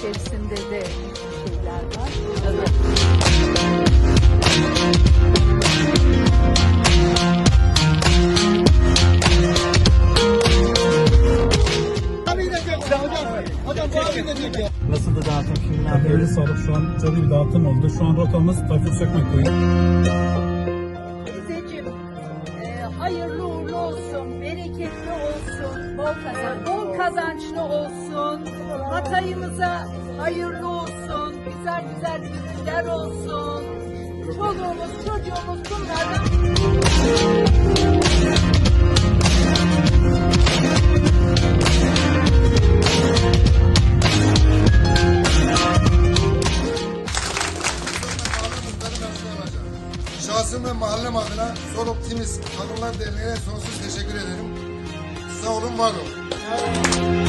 içerisinde de şeyler var. Evet. Nasıl da dağıtım filmler? Böyle sağlık şu an canlı bir dağıtım oldu. Şu an rotamız Tayfur Sökmek Koyu. Teyzeciğim, e, hayırlı uğurlu olsun, bereketli olsun, bol kazanç, bol kazançlı olsun. Hatayımıza hayırlı olsun, güzel güzel ürünler olsun. Çoluğumuz, çocuğumuz bunlardan Şahsım ve mahallem adına Sol Optimist Kadınlar Derneği'ne sonsuz teşekkür ederim. Sağ olun, var olun.